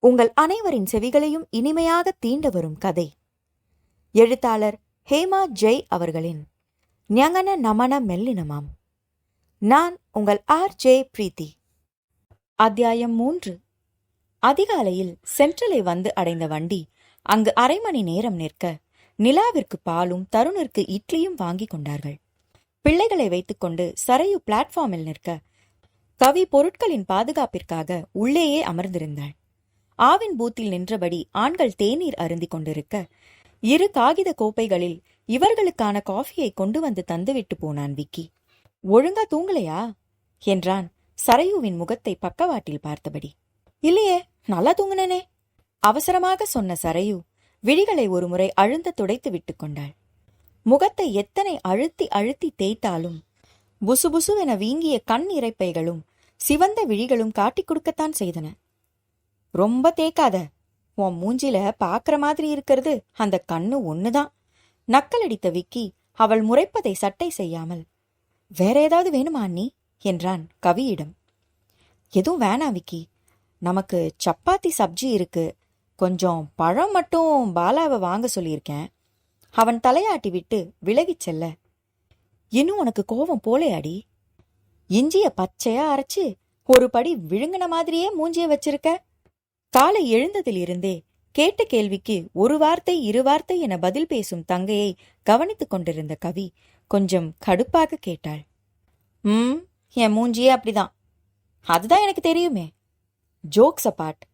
உங்கள் அனைவரின் செவிகளையும் இனிமையாக தீண்ட வரும் கதை. எழுத்தாளர் ஹேமா ஜெய் அவர்களின் ஞங்கன நமன மெல்லினமாம். நான் உங்கள் ஆர் ஜே பிரீத்தி. அத்தியாயம் மூன்று. அதிகாலையில் சென்ட்ரலை வந்து அடைந்த வண்டி அங்கு அரை மணி நேரம் நிற்க நிலாவிற்கு பாலும் தருணிற்கு இட்லியும் வாங்கிக் கொண்டார்கள். பிள்ளைகளை வைத்துக்கொண்டு சரையு பிளாட்ஃபார்மில் நிற்க கவி பொருட்களின் பாதுகாப்பிற்காக உள்ளேயே அமர்ந்திருந்தாள். ஆவின் பூத்தில் நின்றபடி ஆண்கள் தேநீர் அருந்திக் கொண்டிருக்க இரு காகித கோப்பைகளில் இவர்களுக்கான காஃபியை கொண்டு வந்து தந்துவிட்டு போனான் விக்கி. ஒழுங்கா தூங்கலையா? என்றான் சரையுவின் முகத்தை பக்கவாட்டில் பார்த்தபடி. இல்லையே நல்லா தூங்குனனே. அவசரமாக சொன்ன சரையு விழிகளை ஒருமுறை அழுந்த துடைத்து விட்டுக் கொண்டாள். முகத்தை எத்தனை அழுத்தி அழுத்தி தேய்த்தாலும் புசுபுசுவென வீங்கிய கண் இரைப்பைகளும் சிவந்த விழிகளும் காட்டிக் கொடுக்கத்தான் செய்தன. ரொம்ப தேக்காத. உன் மூஞ்சில பாக்குற மாதிரி இருக்கிறது அந்த கண்ணு ஒண்ணுதான். நக்கலடித்த விக்கி அவள் முறைப்பதை சட்டை செய்யாமல் வேற ஏதாவது வேணுமா அண்ணி? என்றான் கவியிடம். எதுவும் வேணாம் விக்கி. நமக்கு சப்பாத்தி சப்ஜி இருக்கு. கொஞ்சம் பழம் மட்டும் பாலாவை வாங்க சொல்லியிருக்கேன். அவன் தலையாட்டி விட்டு விலகிச் செல்ல இன்னும் உனக்கு கோபம் போலையாடி. இஞ்சிய பச்சையா அரைச்சு ஒரு படி விழுங்கின மாதிரியே மூஞ்சிய வச்சிருக்க. காலை எழுந்ததிலிருந்தே கேட்ட கேள்விக்கு ஒரு வார்த்தை இரு வார்த்தை என பதில் பேசும் தங்கையை கவனித்துக் கொண்டிருந்த கவி கொஞ்சம் கடுப்பாக கேட்டாள். ம் என் மூஞ்சியே அப்படிதான். அதுதான் எனக்கு தெரியுமே. ஜோக்ஸ் அப்பாட்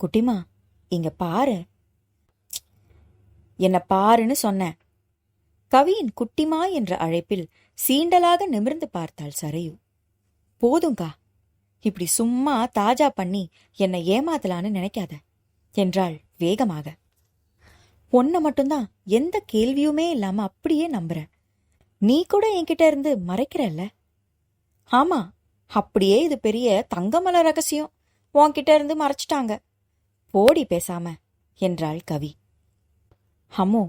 குட்டிமா இங்க பாரு. என்ன பாருன்னு சொன்னேன். கவியின் குட்டிமா என்ற அழைப்பில் சீண்டலாக நிமிர்ந்து பார்த்தாள் சரையு. போதுங்கா இப்படி சும்மா தாஜா பண்ணி என்னை ஏமாத்தலான்னு நினைக்காத என்றாள் வேகமாக. உன்னை மட்டும்தான் எந்த கேள்வியுமே இல்லாம அப்படியே நம்புற. நீ கூட என்கிட்ட இருந்து மறைக்கிறல்ல? ஆமா அப்படியே இது பெரிய தங்கமல ரகசியம். உன்கிட்ட இருந்து மறைச்சிட்டாங்க. போடி பேசாம என்றாள் கவி. அம்மோ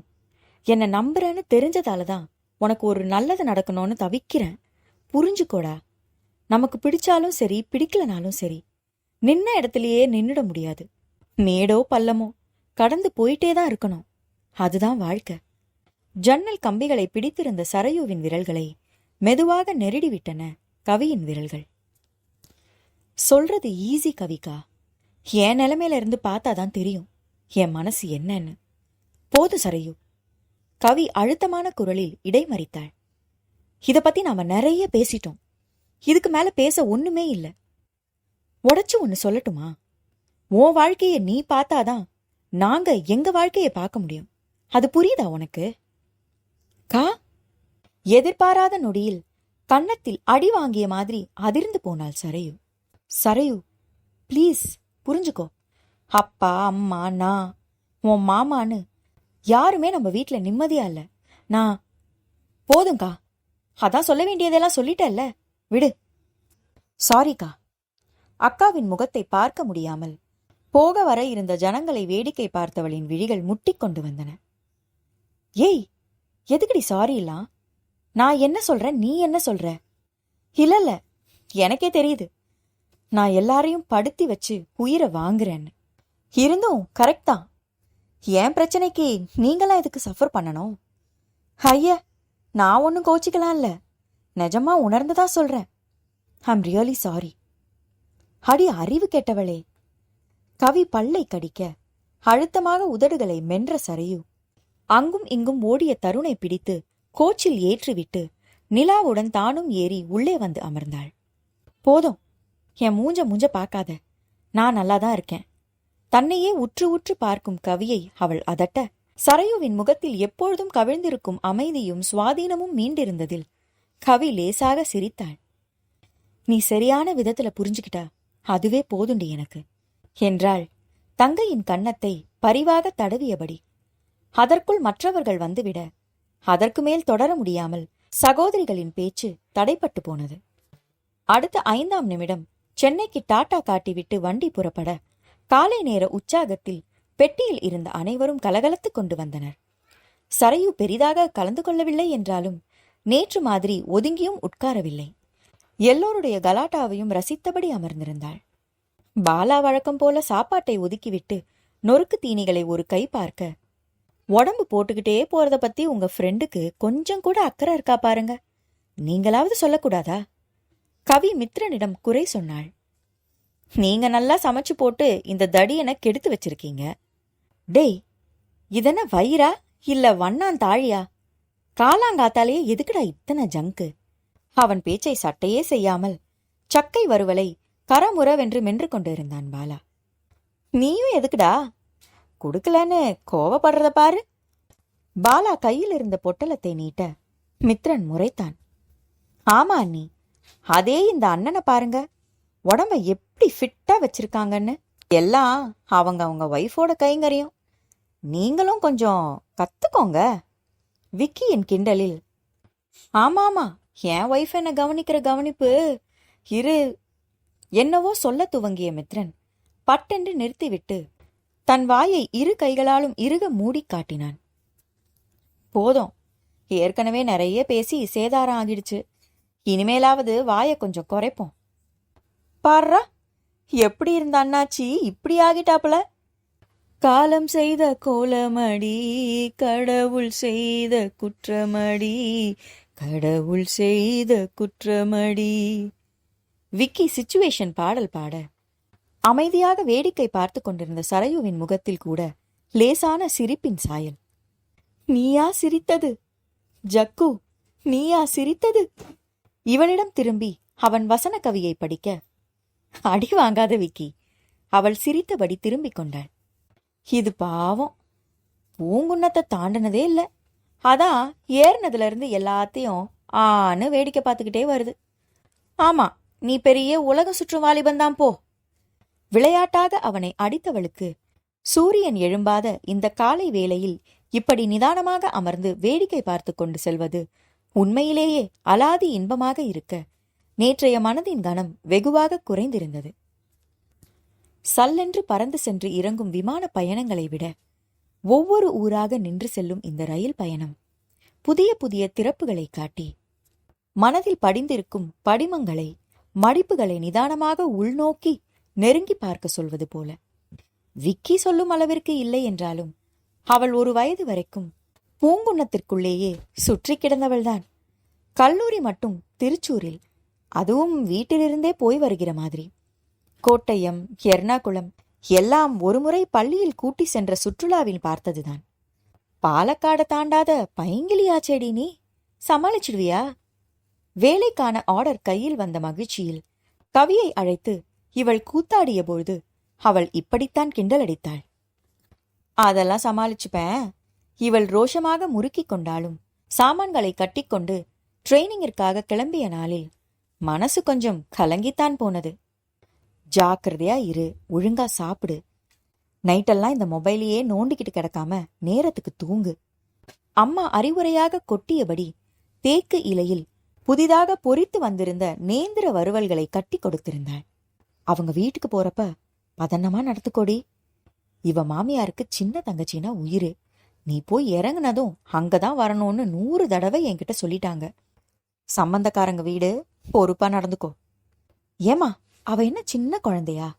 என்னை நம்புறேன்னு தெரிஞ்சதால தான் உனக்கு ஒரு நல்லது நடக்கணும்னு தவிக்கிறேன். புரிஞ்சுக்கோடா. நமக்கு பிடிச்சாலும் சரி பிடிக்கலனாலும் சரி நின்ன இடத்துலயே நின்னுட முடியாது. மேடோ பள்ளமோ கடந்து போயிட்டே தான் இருக்கணும். அதுதான் வாழ்க்கை. ஜன்னல் கம்பிகளை பிடித்திருந்த சரையுவின் விரல்களை மெதுவாக நெருடிவிட்டன கவியின் விரல்கள். சொல்றது ஈஸி கவிக்கா என் நிலைமையில இருந்து பார்த்தாதான் தெரியும். என் மனசு என்னன்னு. போது சரையு. கவி அழுத்தமான குரலில் இடைமறித்தாள். இத பத்தி நாம நிறைய பேசிட்டோம். இதுக்கு மேல பேச ஒண்ணுமே இல்ல. உடைச்சு ஒன்னு சொல்லட்டுமா? உன் வாழ்க்கைய நீ பார்த்தாதான் நாங்க எங்க வாழ்க்கைய பார்க்க முடியும். அது புரியுதா உனக்கு? கா? எதிர்பாராத நொடியில் கன்னத்தில் அடி வாங்கிய மாதிரி அதிர்ந்து போனாள் சரையு. சரையு ப்ளீஸ் புரிஞ்சுக்கோ. அப்பா அம்மா நான் உன் மாமான்னு யாருமே நம்ம வீட்டில் நிம்மதியா இல்லை. நான் போதும்க்கா அதான் சொல்ல வேண்டியதெல்லாம் சொல்லிட்டல்ல விடு. சாரிக்கா அக்காவின் முகத்தை பார்க்க முடியாமல் போக வர இருந்த ஜனங்களை வேடிக்கை பார்த்தவளின் விழிகள் முட்டிக் கொண்டு வந்தன. ஏய் எதுக்குடி சாரி எல்லாம்? நான் என்ன சொல்றேன்? நீ என்ன சொல்ற? இல்லல்ல எனக்கே தெரியுது. நான் எல்லாரையும் படுத்தி வச்சு உயிரை வாங்குறேன்னு. இருந்தும் கரெக்ட் தான். என் பிரச்சனைக்கு நீங்களாம் இதுக்கு சஃபர் பண்ணணும்? ஐய நான் ஒன்றும் கோச்சிக்கலாம் இல்லை நிஜமா உணர்ந்துதா சொல்றேன். ஐம் ரியலி சாரி அடி அறிவு கெட்டவளே. கவி பல்லை கடிக்க அழுத்தமாக உதடுகளை மென்ற சரையு. அங்கும் இங்கும் ஓடிய தருணை பிடித்து கோச்சில் ஏற்றிவிட்டு நிலாவுடன் தானும் ஏறி உள்ளே வந்து அமர்ந்தாள். போதும் என் மூஞ்ச மூஞ்ச பார்க்காத. நான் நல்லாதான் இருக்கேன். தன்னையே உற்று உற்று பார்க்கும் கவியை அவள் அதட்ட சரையுவின் முகத்தில் எப்பொழுதும் கவிழ்ந்திருக்கும் அமைதியும் சுவாதீனமும் மீண்டிருந்ததில் கவி லேசாக சிரித்தாள். நீ சரியான விதத்துல புரிஞ்சுக்கிட்டா அதுவே போதுண்டி எனக்கு. என்றாள். தங்கையின் கன்னத்தை பரிவாக தடவியபடி. அதற்குள் மற்றவர்கள் வந்துவிட அதற்கு மேல் தொடர முடியாமல் சகோதரிகளின் பேச்சு தடைப்பட்டு போனது. அடுத்த ஐந்தாம் நிமிடம் சென்னைக்கு டாட்டா காட்டிவிட்டு வண்டி புறப்பட காலை நேர உற்சாகத்தில் பெட்டியில் இருந்த அனைவரும் கலகலத்துக் கொண்டு வந்தனர். சரையு பெரிதாக கலந்து கொள்ளவில்லை என்றாலும் நேற்று மாதிரி ஒதுங்கியும் உட்காரவில்லை. எல்லோருடைய கலாட்டாவையும் ரசித்தபடி அமர்ந்திருந்தாள். பாலா வழக்கம் போல சாப்பாட்டை ஒதுக்கிவிட்டு நொறுக்கு தீனிகளை ஒரு கை பார்க்க உடம்பு போட்டுக்கிட்டே போறத பத்தி உங்க ஃப்ரெண்டுக்கு கொஞ்சம் கூட அக்கறை இருக்கா பாருங்க. நீங்களாவது சொல்லக்கூடாதா? கவி மித்ரனிடம் குறை சொன்னாள். நீங்க நல்லா சமைச்சு போட்டு இந்த தடியனை கெடுத்து வச்சிருக்கீங்க. டேய் இதென்ன வயிறா இல்ல வண்ணான் தாழியா? காலாங்காத்தாலே எதுக்குடா இத்தனை ஜங்கு அவன் பேச்சை சட்டையே செய்யாமல் சக்கை வறுவலை கரமுறவென்று மென்று கொண்டிருந்தான் பாலா. நீயும் எதுக்குடா? கொடுக்கலன்னு கோவப்படுறத பாரு. பாலா கையில் இருந்த பொட்டலத்தை நீட்ட மித்ரன் முறைத்தான். ஆமா அண்ணி அதே இந்த அண்ணனை பாருங்க. உடம்ப எப்படி ஃபிட்டா வச்சிருக்காங்கன்னு. எல்லாம் அவங்க அவங்க ஒய்ஃபோட கைங்கரியம். நீங்களும் கொஞ்சம் கத்துக்கோங்க. விக்கியின் கிண்டலில் ஆமாமா என் ஒய்ஃப் என்ன கவனிக்கிற கவனிப்பு? இரு. என்னவோ சொல்ல துவங்கிய மித்ரன் பட்டென்று நிறுத்திவிட்டு தன் வாயை இரு கைகளாலும் இறுக மூடிக் காட்டினான். போதும் ஏற்கனவே நிறைய பேசி சேதாரம் ஆகிடுச்சு. இனிமேலாவது வாயை கொஞ்சம் குறைப்போம். பாடுறா எப்படி இருந்த அண்ணாச்சி? இப்படி ஆகிட்டாப்புல? காலம் செய்த கோலமடி கடவுள் செய்த குற்றமடி கடவுள் செய்த குற்றமடி. விக்கி சிச்சுவேஷன் பாடல் பாட. அமைதியாக வேடிக்கை பார்த்து கொண்டிருந்த சரையுவின் முகத்தில் கூட லேசான சிரிப்பின் சாயல். நீயா சிரித்தது? ஜக்கு நீயா சிரித்தது? இவனிடம் திரும்பி அவன் வசன கவியை படிக்க. அடி வாங்காத விக்கி அவள் சிரித்தபடி திரும்பிக் கொண்டாள். இது பாவம். பூங்குன்னத்தை தாண்டினதே இல்ல. அதான் ஏறினதுல இருந்து எல்லாத்தையும் ஆன்னு வேடிக்கை பார்த்துக்கிட்டே வருது. ஆமா நீ பெரிய உலக சுற்றும் வாலிபன்தான் போ. விளையாட்டாக அவனை அடித்தவளுக்கு சூரியன் எழும்பாத இந்த காலை வேளையில் இப்படி நிதானமாக அமர்ந்து வேடிக்கை பார்த்து கொண்டு செல்வது உண்மையிலேயே அலாதி இன்பமாக இருக்க நேற்றைய மனதின் கனம் வெகுவாக குறைந்திருந்தது. சல்லென்று பறந்து சென்று இறங்கும் விமான பயணங்களை விட ஒவ்வொரு ஊராக நின்று செல்லும் இந்த ரயில் பயணம் புதிய புதிய திறப்புகளை காட்டி மனதில் படிந்திருக்கும் படிமங்களை மடிப்புகளை நிதானமாக உள்நோக்கி நெருங்கி பார்க்க சொல்வது போல. விக்கி சொல்லும் அளவிற்கு இல்லை என்றாலும் அவள் ஒரு வயது வரைக்கும் பூங்குன்னத்திற்குள்ளேயே சுற்றி கிடந்தவள்தான். கல்லூரி மட்டும் திருச்சூரில் அதுவும் வீட்டிலிருந்தே போய் வருகிற மாதிரி. கோட்டயம் எர்ணாகுளம் எல்லாம் ஒருமுறை பள்ளியில் கூட்டி சென்ற சுற்றுலாவில் பார்த்ததுதான். பாலக்காட தாண்டாத பைங்கிலியா செடி நீ. சமாளிச்சிடுவியா? வேலைக்கான ஆர்டர் கையில் வந்த மகிழ்ச்சியில் கவியை அழைத்து இவள் கூத்தாடிய பொழுது அவள் இப்படித்தான் கிண்டல் அடித்தாள். அதெல்லாம் சமாளிச்சுப்பேன் இவள் ரோஷமாக முறுக்கிக் கொண்டாலும் சாமான்களை கட்டிக்கொண்டு ட்ரெயினிங்கிற்காக கிளம்பிய நாளில் மனசு கொஞ்சம் கலங்கித்தான் போனது. ஜாக்கிரதையா இரு ஒழுங்கா சாப்பிடு. நைட்டெல்லாம் இந்த மொபைலையே நோண்டிக்கிட்டு கிடக்காம நேரத்துக்கு தூங்கு. அம்மா அறிவுரையாக கொட்டியபடி தேக்கு இலையில் புதிதாக பொறித்து வந்திருந்த நேந்திர வறுவல்களை கட்டி கொடுத்திருந்தாள். அவங்க வீட்டுக்கு போறப்ப பதன்னமா நடத்துக்கோடி இவ மாமியாருக்கு சின்ன தங்கச்சினா உயிரு. நீ போய் இறங்குனதும் அங்கதான் வரணும்னு நூறு தடவை என்கிட்ட சொல்லிட்டாங்க. சம்பந்தக்காரங்க வீடு பொறுப்பா நடந்துக்கோ. ஏமா அவ என்ன சின்ன குழந்தையா?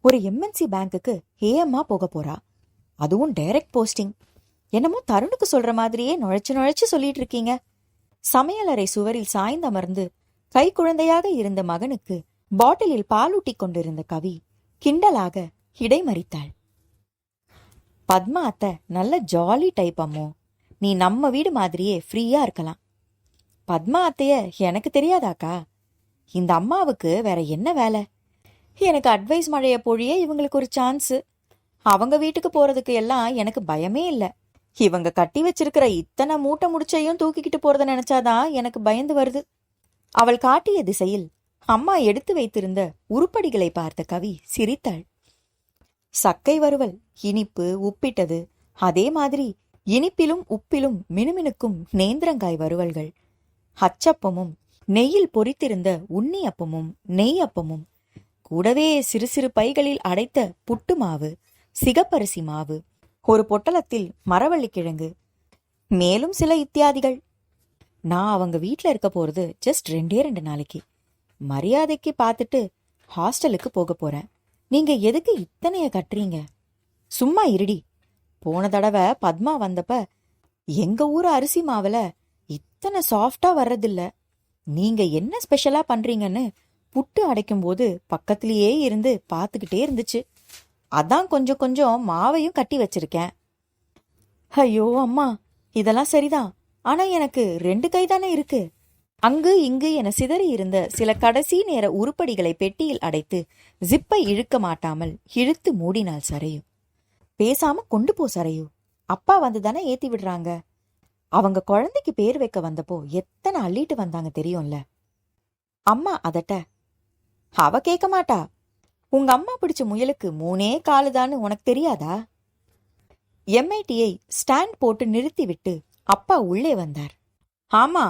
ஒரு எம்என்சி பேங்க்குக்கு ஏஎம்மா போக போறா. அதுவும் டைரக்ட் போஸ்டிங். என்னமோ தருணுக்கு சொல்ற மாதிரியே நுழைச்சு நுழைச்சு சொல்லிட்டு இருக்கீங்க. சமையலறை சுவரில் சாய்ந்தமர்ந்து கை குழந்தையாக இருந்த மகனுக்கு பாட்டிலில் பாலூட்டிக் கொண்டிருந்த கவி கிண்டலாக இடைமறித்தாள். பத்மா அத்தை நல்ல ஜாலி டைப் அம்மோ. நீ நம்ம வீடு மாதிரியே ஃப்ரீயா இருக்கலாம். பத்மா அத்தைய எனக்கு தெரியாதாக்கா? இந்த அம்மாவுக்கு வேற என்ன வேலை? எனக்கு அட்வைஸ் மழைய பொழிய இவங்களுக்கு ஒரு சான்ஸு அவங்க வீட்டுக்கு போறதுக்கு எல்லாம் எனக்கு பயமே இல்ல. இவங்க கட்டி வச்சிருக்கிற இத்தனை மூட்டை முடிச்சையும் தூக்கிக்கிட்டு போறத நினைச்சாதான் எனக்கு பயந்து வருது. அவள் காட்டிய திசையில் அம்மா எடுத்து வைத்திருந்த உருப்படிகளை பார்த்த கவி சிரித்தாள். சக்கை வறுவல் இனிப்பு உப்பிட்டது அதே மாதிரி இனிப்பிலும் உப்பிலும் மினுமினுக்கும் நேந்திரங்காய் வறுவல்கள் அச்சப்பமும் நெய்யில் பொரித்திருந்த உண்ணி அப்பமும் நெய் அப்பமும். கூடவே சிறு சிறு பைகளில் அடைத்த புட்டு மாவு சிகப்பரிசி மாவு ஒரு பொட்டலத்தில் மரவள்ளிக்கிழங்கு மேலும் சில இத்தியாதிகள். நான் அவங்க வீட்டில் இருக்க போறது ஜஸ்ட் ரெண்டே ரெண்டு நாளைக்கு. மரியாதைக்கு பார்த்துட்டு ஹாஸ்டலுக்கு போக போறேன். நீங்க எதுக்கு இத்தனைய கட்டுறீங்க? சும்மா இருடி. போன தடவை பத்மா வந்தப்ப எங்க ஊர் அரிசி மாவுல இத்தனை சாஃப்டா வர்றதில்ல. நீங்க என்ன ஸ்பெஷலா பண்றீங்கன்னு புட்டு அடைக்கும் போது பக்கத்திலேயே இருந்து பார்த்துக்கிட்டே இருந்துச்சு. அதான் கொஞ்சம் கொஞ்சம் மாவையும் கட்டி வச்சிருக்கேன். ஐயோ அம்மா இதெல்லாம் சரிதான். ஆனா எனக்கு ரெண்டு கை தானே இருக்கு. அங்கு இங்கு என சிதறி இருந்த சில கடைசி நேர உருப்படிகளை பெட்டியில் அடைத்து ஜிப்பை இழுக்க மாட்டாமல் இழுத்து மூடினாள் சரையு. பேசாம கொண்டு போ சரையு. அப்பா வந்து தானே ஏத்தி விடுறாங்க. அவங்க குழந்தைக்கு பேர் வைக்க வந்தப்போ எத்தனை அள்ளிட்டு வந்தாங்க தெரியும்ல? அம்மா அதட்ட அவ கேட்க மாட்டா. உங்க அம்மா பிடிச்ச முயலுக்கு மூணே காலுதான்னு உனக்கு தெரியாதா? எம்ஐடியை ஸ்டாண்ட் போட்டு நிறுத்திவிட்டு அப்பா உள்ளே வந்தார். ஆமா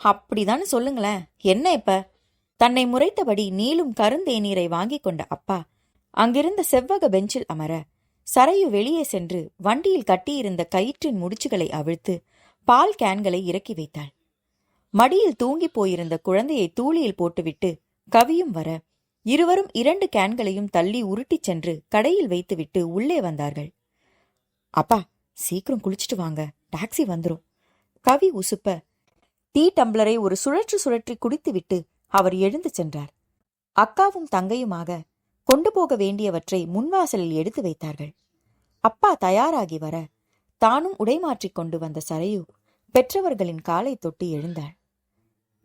அப்படிதான்னு சொல்லுங்களேன். என்ன இப்ப? தன்னை முறைத்தபடி நீளும் கருந்தேநீரை வாங்கிக் கொண்ட அப்பா அங்கிருந்த செவ்வக பெஞ்சில் அமர சரையு வெளியே சென்று வண்டியில் கட்டியிருந்த கயிற்றின் முடிச்சுகளை அவிழ்த்து பால் கேன்களை இறக்கி வைத்தாள். மடியில் தூங்கிப் போயிருந்த குழந்தையை தூளியில் போட்டுவிட்டு கவியும் வர இருவரும் இரண்டு கேன்களையும் தள்ளி உருட்டிச் சென்று கடையில் வைத்துவிட்டு உள்ளே வந்தார்கள். அப்பா சீக்கிரம் குளிச்சிட்டு வாங்க. டாக்ஸி வந்துரும். கவி உசுப்ப. டீ டம்ளரை ஒரு சுழற்று சுழற்றி குடித்துவிட்டு அவர் எழுந்து சென்றார். அக்காவும் தங்கையுமாக கொண்டு போக வேண்டியவற்றை முன்வாசலில் எடுத்து வைத்தார்கள். அப்பா தயாராகி வர. தானும் உடைமாற்றிக் கொண்டு வந்த சரையு பெற்றவர்களின் காலை தொட்டு எழுந்தாள்.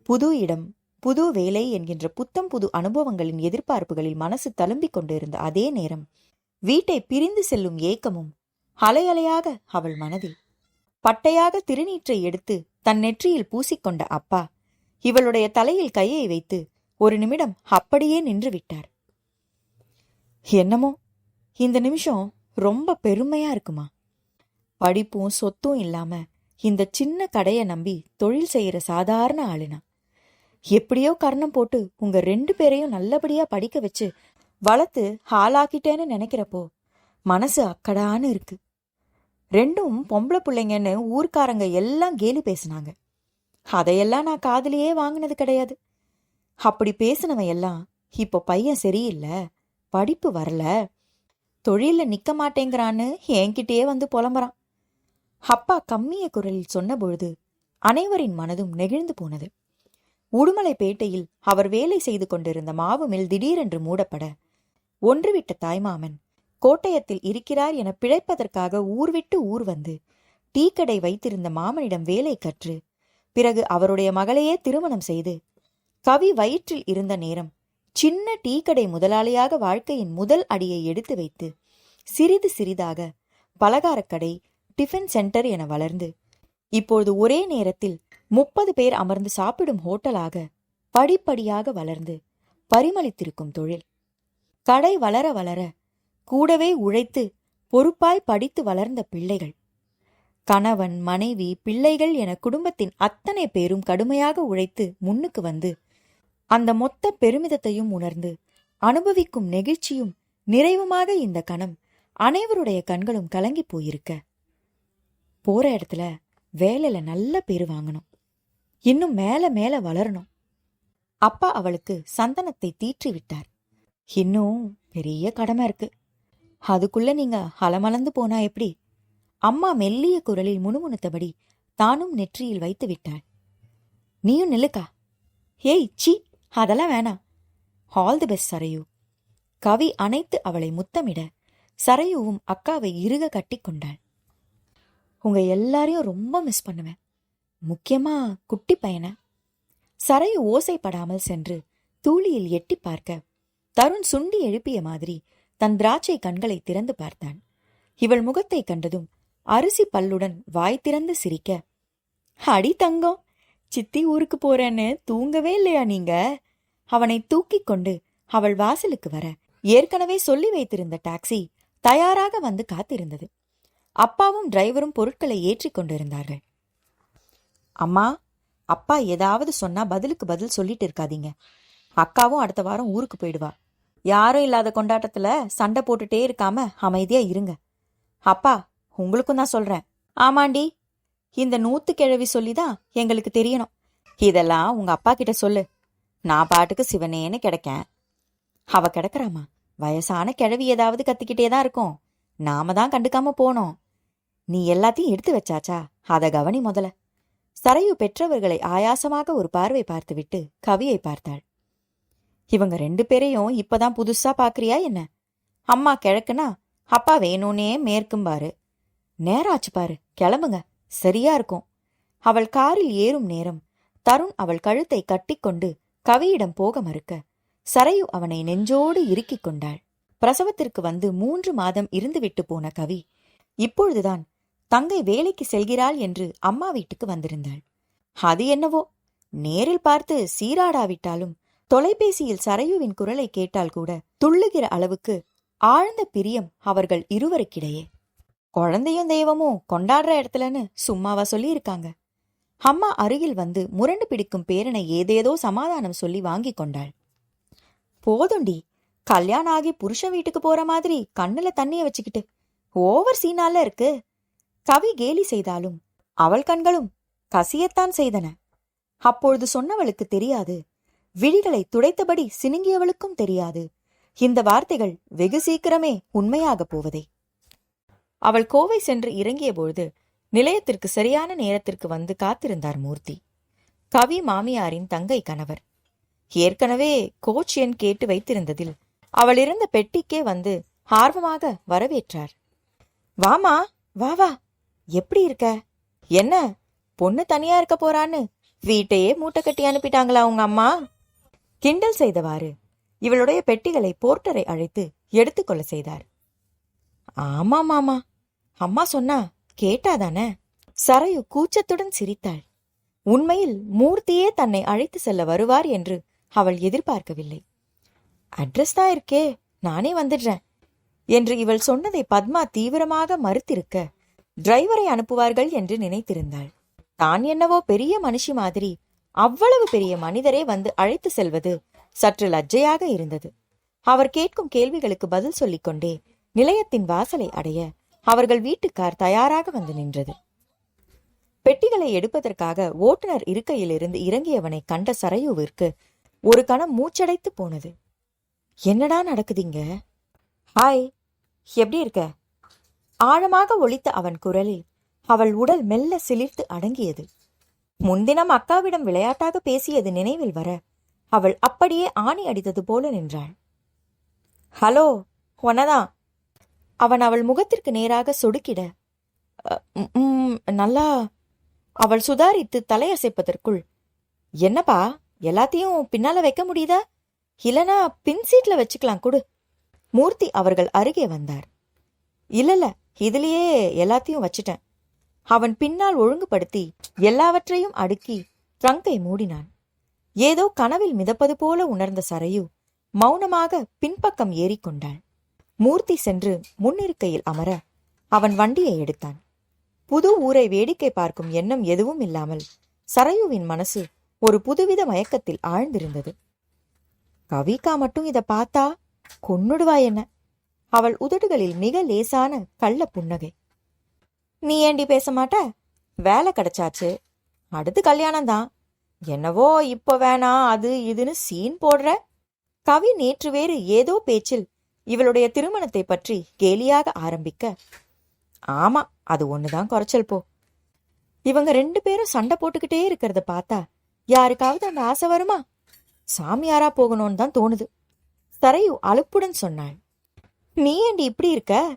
புது இடம் புது வேலை என்கின்ற புத்தம் புது அனுபவங்களின் எதிர்பார்ப்புகளில் மனசு தழும்பிக் கொண்டிருந்த அதே நேரம் வீட்டை பிரிந்து செல்லும் ஏக்கமும் அலையலையாக அவள் மனதில் பட்டையாக திருநீற்றை எடுத்து தன் நெற்றியில் பூசிக்கொண்ட அப்பா இவளுடைய தலையில் கையை வைத்து ஒரு நிமிடம் அப்படியே நின்று விட்டார். என்னமோ இந்த நிமிஷம் ரொம்ப பெருமையா இருக்குமா? படிப்பும் சொத்தும் இல்லாம இந்த சின்ன கடைய நம்பி தொழில் செய்யற சாதாரண ஆளுனா? எப்படியோ கர்ணம் போட்டு உங்க ரெண்டு பேரையும் நல்லபடியா படிக்க வச்சு வளர்த்து ஹாலாக்கிட்டேன்னு நினைக்கிறப்போ மனசு அக்கடான்னு இருக்கு. ரெண்டும் பொம்பளை பிள்ளைங்கன்னு ஊர்க்காரங்க எல்லாம் கேலி பேசுனாங்க. அதையெல்லாம் நான் காதலியே வாங்கினது கிடையாது. அப்படி பேசினவன் எல்லாம் இப்போ பையன் சரியில்லை படிப்பு வரல தொழில நிக்க மாட்டேங்கிறான்னு என்கிட்டயே வந்து புலம்புறான். அப்பா கம்மிய குரலில் சொன்னபொழுது அனைவரின் மனதும் நெகிழ்ந்து போனது. உடுமலைப்பேட்டையில் அவர் வேலை செய்து கொண்டிருந்த மாவு மில் திடீரென்று மூடப்பட ஒன்றுவிட்ட தாய்மாமன் கோட்டயத்தில் இருக்கிறார் என பிழைப்பதற்காக ஊர்விட்டு ஊர் வந்து டீக்கடை வைத்திருந்த மாமனிடம் வேலை கற்று பிறகு அவருடைய மகளையே திருமணம் செய்து கவி வயிற்றில் இருந்த நேரம் சின்ன டீக்கடை முதலாளியாக வாழ்க்கையின் முதல் அடியை எடுத்து வைத்து சிறிது சிறிதாக பலகாரக்கடை டிஃபன் சென்டர் என வளர்ந்து. இப்பொழுது ஒரே நேரத்தில் முப்பது பேர் அமர்ந்து சாப்பிடும் ஹோட்டலாக படிப்படியாக வளர்ந்து பரிமளித்திருக்கும் தொழில். கடை வளர வளர கூடவே உழைத்து பொறுப்பாய் படித்து வளர்ந்த பிள்ளைகள். கணவன் மனைவி பிள்ளைகள் என குடும்பத்தின் அத்தனை பேரும் கடுமையாக உழைத்து முன்னுக்கு வந்து அந்த மொத்த பெருமிதத்தையும் உணர்ந்து அனுபவிக்கும் நெகிழ்ச்சியும் நிறைவுமாக இந்த கணம் அனைவருடைய கண்களும் கலங்கி போயிருக்க. போற இடத்துல வேலையில நல்ல பேர் வாங்கணும். இன்னும் மேல மேல வளரணும். அப்பா அவளுக்கு சந்தனத்தை தீற்றி விட்டார். இன்னும் பெரிய கடமை இருக்கு. அதுக்குள்ள நீங்க அலமலந்து போனா எப்படி? அம்மா மெல்லிய குரலில் முணுமுணுத்தபடி தானும் நெற்றியில் வைத்து விட்டாள். நீயும் நில்லுக்கா. ஏய் சி அதெல்லாம் வேணாம். All the best Sarayu. Kavi அணைத்து அவளை முத்தமிட சரையுவும் அக்காவை இறுக கட்டி கொண்டாள். உங்க எல்லாரையும் ரொம்ப மிஸ் பண்ணுவேன். முக்கியமா குட்டி பையனை. சரை ஓசைப்படாமல் சென்று தூளியில் எட்டி பார்க்க தருண் சுண்டி எழுப்பிய மாதிரி தன் திராட்சை கண்களை திறந்து பார்த்தான். இவள் முகத்தை கண்டதும் அரிசி பல்லுடன் வாய் திறந்து சிரிக்க அடி தங்கம் சித்தி ஊருக்கு போறேன்னு தூங்கவே இல்லையா நீங்க? அவனை தூக்கிக் கொண்டு அவள் வாசலுக்கு வர ஏற்கனவே சொல்லி வைத்திருந்த டாக்ஸி தயாராக வந்து காத்திருந்தது. அப்பாவும் டிரைவரும் பொருட்களை ஏற்றி கொண்டிருந்தார்கள். அம்மா அப்பா ஏதாவது சொன்னா பதிலுக்கு பதில் சொல்லிட்டு இருக்காதீங்க. அக்காவும் அடுத்த வாரம் ஊருக்கு போயிடுவா. யாரும் இல்லாத கொண்டாட்டத்துல சண்டை போட்டுட்டே இருக்காம அமைதியா இருங்க. அப்பா உங்களுக்கும் தான் சொல்றேன். ஆமாண்டி இந்த நூத்து கிழவி சொல்லிதான் எங்களுக்கு தெரியணும். இதெல்லாம் உங்க அப்பா கிட்ட சொல்லு. நான் பாட்டுக்கு சிவனேன்னு கிடக்கேன். அவ கிடக்குறாமா வயசான கிழவி ஏதாவது கத்திக்கிட்டே தான் இருக்கும். நாம தான் கண்டுக்காம போனோம். நீ எல்லாத்தையும் எடுத்து வச்சாச்சா? அத கவனி முதல்ல சரையு பெற்றவர்களை ஆயாசமாக ஒரு பார்வை பார்த்துவிட்டு கவியை பார்த்தாள். இவங்க ரெண்டு பேரையும் இப்பதான் புதுசா பாக்குறியா என்ன? அம்மா கிழக்குனா அப்பா வேணும்னே மேற்கும்பாரு நேராச்சு பாரு கிளம்புங்க. சரியா இருக்கும். அவள் காரில் ஏறும் நேரம் தருண் அவள் கழுத்தை கட்டிக்கொண்டு கவியிடம் போக மறுக்க சரையு அவனை நெஞ்சோடு இறுக்கிக் கொண்டாள். பிரசவத்திற்கு வந்து மூன்று மாதம் இருந்துவிட்டு போன கவி இப்பொழுதுதான் தங்கை வேலைக்கு செல்கிறாள் என்று அம்மா வீட்டுக்கு வந்திருந்தாள். அது என்னவோ? நேரில் பார்த்து சீராடாவிட்டாலும் தொலைபேசியில் சரையுவின் குரலை கேட்டால் கூட துள்ளுகிற அளவுக்கு ஆழ்ந்த பிரியம் அவர்கள் இருவருக்கிடையே. குழந்தையும் தெய்வமும் கொண்டாடுற இடத்துலன்னு சும்மாவா சொல்லியிருக்காங்க. அம்மா அருகில் வந்து முரண்டு பிடிக்கும் பேரனை ஏதேதோ சமாதானம் சொல்லி வாங்கி கொண்டாள். போதுண்டி கல்யாணம் ஆகி புருஷன் வீட்டுக்கு போற மாதிரி கண்ணுல தண்ணிய வச்சுக்கிட்டு ஓவர் சீனால இருக்கு. கவி கேலி செய்தாலும் அவள் கண்களும் கசியத்தான் செய்தன. அப்பொழுது சொன்னவளுக்கு தெரியாது. விழிகளை துடைத்தபடி சினுங்கியவளுக்கும் தெரியாது. இந்த வார்த்தைகள் வெகு சீக்கிரமே உண்மையாகப் போவதே. அவள் கோவை சென்று இறங்கிய பொழுது நிலையத்திற்கு சரியான நேரத்திற்கு வந்து காத்திருந்தார் மூர்த்தி. கவி மாமியாரின் தங்கை கணவர். ஏற்கனவே கோச் எண் கேட்டு வைத்திருந்ததில் அவள் இருந்த பெட்டிக்கே வந்து ஆர்வமாக வரவேற்றார். வாமா வா வா எப்படி இருக்க? என்ன? பொண்ணு தனியா இருக்க போறான்னு? வீட்டையே மூட்டை கட்டி அனுப்பிட்டாங்களா உங்க அம்மா? கிண்டல் செய்தவாறு இவளுடைய பெட்டிகளை போர்ட்டரை அழைத்து எடுத்துக்கொள்ள செய்தார். ஆமா மாமா. அம்மா சொன்னா கேட்டாதானே? சரையு கூச்சத்துடன் சிரித்தாள். உண்மையில் மூர்த்தியே தன்னை அழைத்து செல்ல வருவார் என்று அவள் எதிர்பார்க்கவில்லை. அட்ரஸ் தான் இருக்கே. நானே வந்துடுறேன். என்று இவள் சொன்னதை பத்மா தீவிரமாக மறுத்திருக்க டிரைவரை அனுப்புவார்கள் என்று நினைத்திருந்தாள். தான் என்னவோ பெரிய மனுஷி மாதிரி அவ்வளவு பெரிய மனிதரே வந்து அழைத்து செல்வது சற்று லஜ்ஜையாக இருந்தது. அவர் கேட்கும் கேள்விகளுக்கு பதில் சொல்லிக் கொண்டே நிலையத்தின் வாசலை அடைய அவர்கள் வீட்டுக்கார் தயாராக வந்து நின்றது. பெட்டிகளை எடுப்பதற்காக ஓட்டுநர் இருக்கையிலிருந்து இறங்கியவனை கண்ட சரையுவிற்கு ஒரு கணம் மூச்சடைத்து போனது. என்னடா நடக்குதுங்க ஹாய் எப்படி இருக்க? ஆழமாக ஒழித்த அவன் குரலில் அவள் உடல் மெல்ல சிலிர்த்து அடங்கியது. முன்தினம் அக்காவிடம் விளையாட்டாக பேசியது நினைவில் வர அவள் அப்படியே ஆணி அடித்தது போல நின்றாள். ஹலோ உனதான் அவன் அவள் முகத்திற்கு நேராக சொடுக்கிட நல்லா. அவள் சுதாரித்து தலையசைப்பதற்குள் என்னப்பா எல்லாத்தையும் பின்னால வைக்க முடியுதா? இல்லனா பின் சீட்ல வச்சுக்கலாம் கொடு. மூர்த்தி அவர்கள் அருகே வந்தார். இல்லல்ல இதுலயே எல்லாத்தையும் வச்சிட்டேன். அவன் பின்னால் ஒழுங்குபடுத்தி எல்லாவற்றையும் அடுக்கி ட்ரங்கை மூடினான். ஏதோ கனவில் மிதப்பது போல உணர்ந்த சரையு மௌனமாக பின்பக்கம் ஏறிக்கொண்டாள் மூர்த்தி சென்று முன்னிருக்கையில் அமர அவன் வண்டியை எடுத்தான். புது ஊரை வேடிக்கை பார்க்கும் எண்ணம் எதுவும் இல்லாமல் சரையுவின் மனசு ஒரு புதுவித மயக்கத்தில் ஆழ்ந்திருந்தது. கவிகா மட்டும் இத பார்த்தா கொன்னுடுவா என்ன? அவள் உதடுகளில் மிக லேசான கள்ள புன்னகை. நீ ஏண்டி பேச மாட்ட? வேலை கிடைச்சாச்சு. அடுத்து கல்யாணம் தான் என்னவோ இப்ப வேணா அது இதுன்னு சீன் போடுற? கவி நேற்று வேறு ஏதோ பேச்சில் இவளுடைய திருமணத்தை பற்றி கேலியாக ஆரம்பிக்க ஆமா அது ஒண்ணுதான் குறைச்சல் போ. இவங்க ரெண்டு பேரும் சண்டை போட்டுக்கிட்டே இருக்கிறத பார்த்தா யாருக்காவது அந்த ஆசை வருமா? சாமியாரா போகணும்னு தான் தோணுது. சரையு அலுப்புடன் சொன்னாள். நீ ஏண்டி இப்படி இருக்க?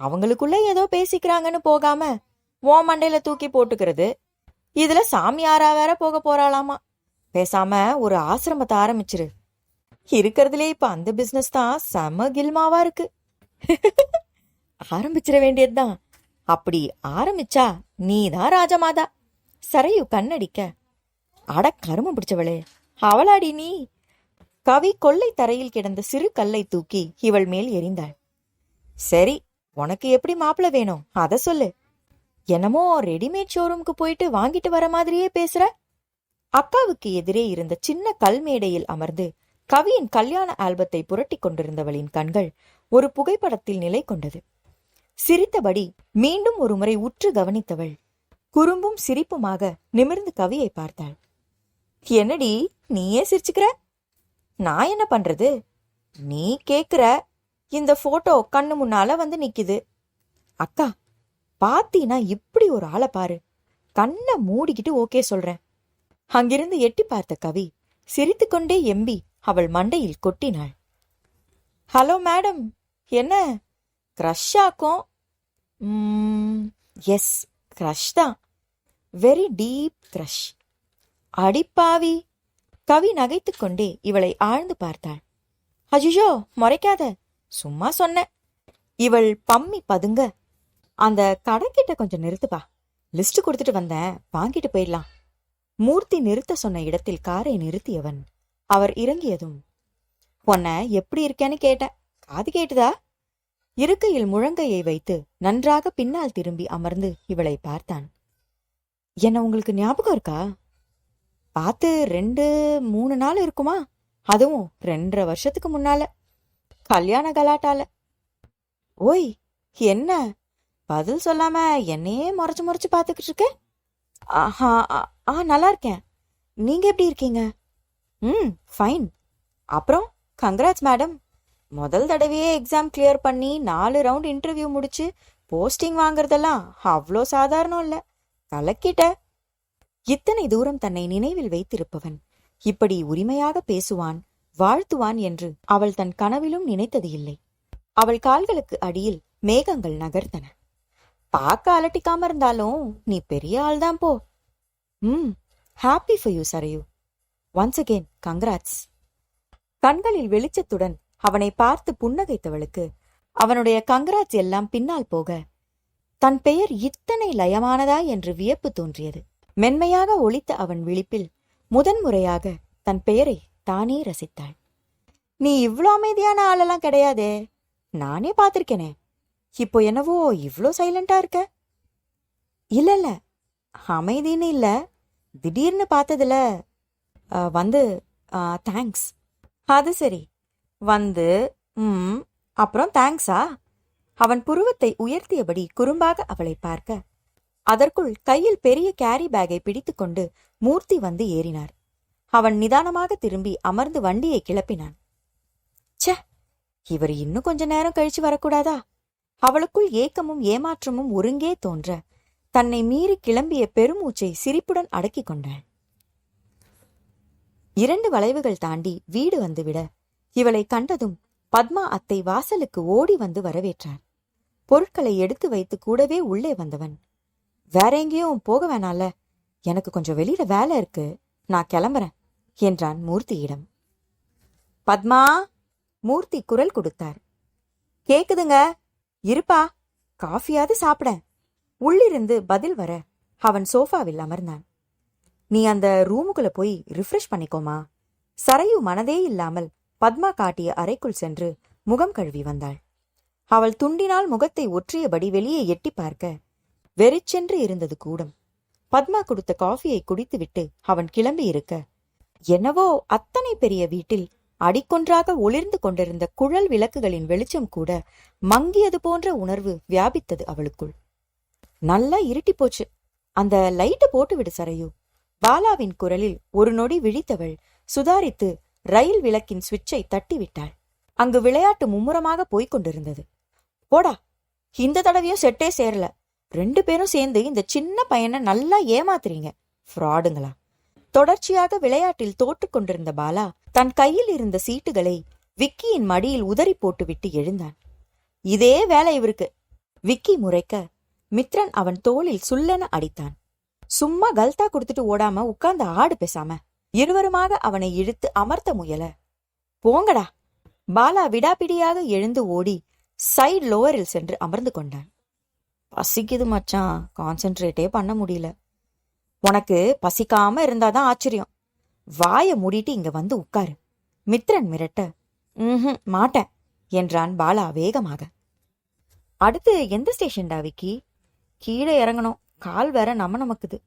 அவங்களுக்குள்ள ஏதோ பேசிக்கிறாங்கன்னு போகாம ஓ மண்டையில தூக்கி போட்டுக்கிறது. இதுல சாமியாரா வேற போக போறாளாமா? பேசாம ஒரு ஆசிரமத்தை ஆரம்பிச்சிரு. இருக்கிறதுலே இப்ப அந்த பிசினஸ் தான் செம கில்மாவா இருக்கு. ஆரம்பிச்சிட வேண்டியதுதான். அப்படி ஆரம்பிச்சா நீதான் ராஜமாதா. சரையு கண்ணடிக்க. அட கருமம் பிடிச்சவளே. அவளாடி நீ. கவி கொள்ளை தரையில் கிடந்த சிறு கல்லை தூக்கி இவள் மேல் எறிந்தாள். சரி உனக்கு எப்படி மாப்பிள வேணும்? அத சொல்லு. என்னமோ ரெடிமேட் ஷோரூம்க்கு போயிட்டு வாங்கிட்டு வர மாதிரியே பேசுற? அக்காவுக்கு எதிரே இருந்த சின்ன கல் மேடையில் அமர்ந்து கவியின் கல்யாண ஆல்பத்தை புரட்டிக் கொண்டிருந்தவளின் கண்கள் ஒரு புகைப்படத்தில் நிலை கொண்டது. சிரித்தபடி மீண்டும் ஒருமுறை உற்று கவனித்தவள் குறும்பும் சிரிப்புமாக நிமிர்ந்து கவியை பார்த்தாள். என்னடி நீயே சிரிச்சுக்கிற? நான் என்ன பண்றது? நீ கேக்குற இந்த போட்டோ கண்ணு முன்னால வந்து நிக்குது. அக்கா பாத்தீனா இப்படி ஒரு ஆளை பாரு. கண்ணை மூடிக்கிட்டு ஓகே சொல்றேன். அங்கிருந்து எட்டி பார்த்த கவி சிரித்துக்கொண்டே எம்பி அவள் மண்டையில் கொட்டினாள். ஹலோ மேடம் என்ன? க்ரஷ்ஷாக்கும் எஸ் க்ரஷ் தான். வெரி டீப் க்ரஷ் அடிப்பாவி கவி நகைத்துக்கொண்டே இவளை ஆழ்ந்து பார்த்தாள். அஜிஷோ முறைக்காத. சும்மா சொன்னேன் இவள் பம்மி பதுங்க. அந்த கடைக்கிட்ட கொஞ்சம் நிறுத்துப்பா லிஸ்ட் கொடுத்துட்டு வந்தேன். வாங்கிட்டு போயிடலாம். மூர்த்தி நிறுத்த சொன்ன இடத்தில் காரை நிறுத்தியவன் அவர் இறங்கியதும் உன்னை எப்படி இருக்கேன்னு கேட்டேன். காது கேட்டுதா? இருக்கையில் முழங்கையை வைத்து நன்றாக பின்னால் திரும்பி அமர்ந்து இவளை பார்த்தான். என்ன உங்களுக்கு ஞாபகம் இருக்கா? பார்த்து ரெண்டு மூணு நாள் இருக்குமா? அதுவும் ரெண்டரை வருஷத்துக்கு முன்னால. கல்யாண கலாட்டால. ஓய் என்ன? பதில் சொல்லாம என்னையே முறைச்சு முறைச்சு பார்த்துக்கிட்டு இருக்க? ஆஹா ஆ, நல்லா இருக்கேன். நீங்க எப்படி இருக்கீங்க? ம் ஃபைன் அப்புறம் கங்க்ராட்ஸ் மேடம் முதல் தடவையே எக்ஸாம் கிளியர் பண்ணி நாலு ரவுண்ட் இன்டர்வியூ முடிச்சு போஸ்டிங் வாங்குறதெல்லாம் அவ்வளோ சாதாரணம் இல்லை. கலக்கிட்ட. இத்தனை தூரம் தன்னை நினைவில் வைத்திருப்பவன். இப்படி உரிமையாக பேசுவான் வாழ்த்துவான் என்று அவள் தன் கனவிலும் நினைத்தது இல்லை அவள் கால்களுக்கு அடியில் மேகங்கள் நகர்த்தன. பார்க்க அலட்டிக்காம இருந்தாலும் நீ பெரிய ஆள்தான் போ. ம் happy for you Sarayu once again congrats கண்களில் வெளிச்சத்துடன் அவனை பார்த்து புன்னகைத்தவளுக்கு அவனுடைய கங்க்ராட்ஸ் எல்லாம் பின்னால் போக தன் பெயர் இத்தனை லயமானதா? என்று வியப்பு தோன்றியது. மென்மையாக ஒழித்த அவன் விழிப்பில் முதன்முறையாக தன் பெயரை தானே ரசித்தாள். நீ இவ்வளோ அமைதியான ஆளெல்லாம் கிடையாதே. நானே பார்த்துருக்கேனே. இப்போ என்னவோ இவ்வளோ சைலண்டா இருக்க? இல்ல இல்ல அமைதின்னு இல்ல. திடீர்னு பார்த்ததுல வந்து தேங்க்ஸ் அது சரி. வந்து ம் அப்புறம் தேங்க்ஸா அவன் புருவத்தை உயர்த்தியபடி குறும்பாக அவளை பார்க்க அதற்குள் கையில் பெரிய கேரி பேக்கை பிடித்துக்கொண்டு மூர்த்தி வந்து ஏறினார். அவன் நிதானமாக திரும்பி அமர்ந்து வண்டியை கிளப்பினான். ச்சே இவர் இன்னும் கொஞ்ச நேரம் கழிச்சு வரக்கூடாதா? அவளுக்குள் ஏக்கமும் ஏமாற்றமும் ஒருங்கே தோன்ற தன்னை மீறி கிளம்பிய பெருமூச்சை சிரிப்புடன் அடக்கிக் கொண்டாள். இரண்டு வளைவுகள் தாண்டி வீடு வந்துவிட இவளை கண்டதும் பத்மா அத்தை வாசலுக்கு ஓடி வந்து வரவேற்றார். பொருட்களை எடுத்து வைத்து கூடவே உள்ளே வந்தவன் வேற எங்கேயும் போக வேணாம்ல. எனக்கு கொஞ்சம் வெளியில வேலை இருக்கு. நான் கிளம்புறேன் என்றான் மூர்த்தியிடம். பத்மா மூர்த்தி குரல் கொடுத்தார். கேக்குதுங்க. இருப்பா. காஃபியாவது சாப்பிட. உள்ளிருந்து பதில் வர அவன் சோஃபாவில் அமர்ந்தான். நீ அந்த ரூமுக்குள்ள போய் ரிஃப்ரெஷ் பண்ணிக்கோமா. சரையு மனதே இல்லாமல் பத்மா காட்டிய அறைக்குள் சென்று முகம் கழுவி வந்தாள். அவள் துண்டினால் முகத்தை ஒற்றியபடி வெளியே எட்டி பார்க்க வெறிச்சென்று இருந்தது கூடம். பத்மா கொடுத்த காஃபியை குடித்துவிட்டு அவன் கிளம்பி இருக்க. என்னவோ அத்தனை பெரிய வீட்டில் அடிக்கொன்றாக ஒளிர்ந்து கொண்டிருந்த குழல் விளக்குகளின் வெளிச்சம் கூட மங்கியது போன்ற உணர்வு வியாபித்தது அவளுக்குள். நல்லா இருட்டி போச்சு. அந்த லைட்டை போட்டு விடு சரையு. பாலாவின் குரலில் ஒரு நொடி விழித்தவள் சுதாரித்து ரயில் விளக்கின் சுவிட்சை தட்டிவிட்டாள். அங்கு விளையாட்டு மும்முரமாக போய்க் கொண்டிருந்தது. போடா இந்த தடவையும் செட்டே சேரல. ரெண்டு பேரும் சேர்ந்து இந்த சின்ன பையனை நல்லா ஏமாத்துறீங்க. ஃப்ராடுங்களா. தொடர்ச்சியாக விளையாட்டில் தோற்றுக் கொண்டிருந்த பாலா தன் கையில் இருந்த சீட்டுகளை விக்கியின் மடியில் உதறி போட்டுவிட்டு எழுந்தான். இதே வேலை இவருக்கு. விக்கி முறைக்க மித்ரன் அவன் தோளில் சுல்லென அடித்தான். சும்மா கல்தா கொடுத்துட்டு ஓடாம உட்கார்ந்து ஆடு பேசாம இருவருமாக அவனை இழுத்து அமர்த்த முயல. போங்கடா. பாலா விடாபிடியாக எழுந்து ஓடி சைடு லோவரில் சென்று அமர்ந்து கொண்டான். பசிக்குது மச்சான். கான்சென்ட்ரேட்டே பண்ண முடியல. உனக்கு பசிக்காம இருந்தாதான் ஆச்சரியம். வாயை மூடிட்டு இங்க வந்து உட்காரு. மித்ரன் மிரட்ட ம் மாட்டேன் என்றான் பாலா வேகமாக. அடுத்து எந்த ஸ்டேஷன்டா விக்கி? கீழே இறங்கணும். கால் வேற நம்ம நமக்குது.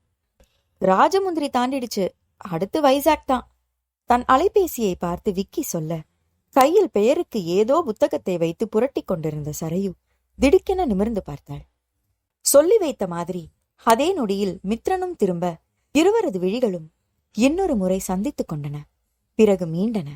ராஜமுந்திரி தாண்டிடுச்சு. அடுத்து வைசாக் தான். தன் அலைபேசியை பார்த்து விக்கி சொல்ல கையில் பெயருக்கு ஏதோ புத்தகத்தை வைத்து புரட்டி கொண்டிருந்த சரையு திடுக்கென நிமிர்ந்து பார்த்தாள். சொல்லி வைத்த மாதிரி. அதே நொடியில் மித்ரனும் திரும்ப இருவரது விழிகளும் இன்னொரு முறை சந்தித்துக் கொண்டன. பிறகு மீண்டன.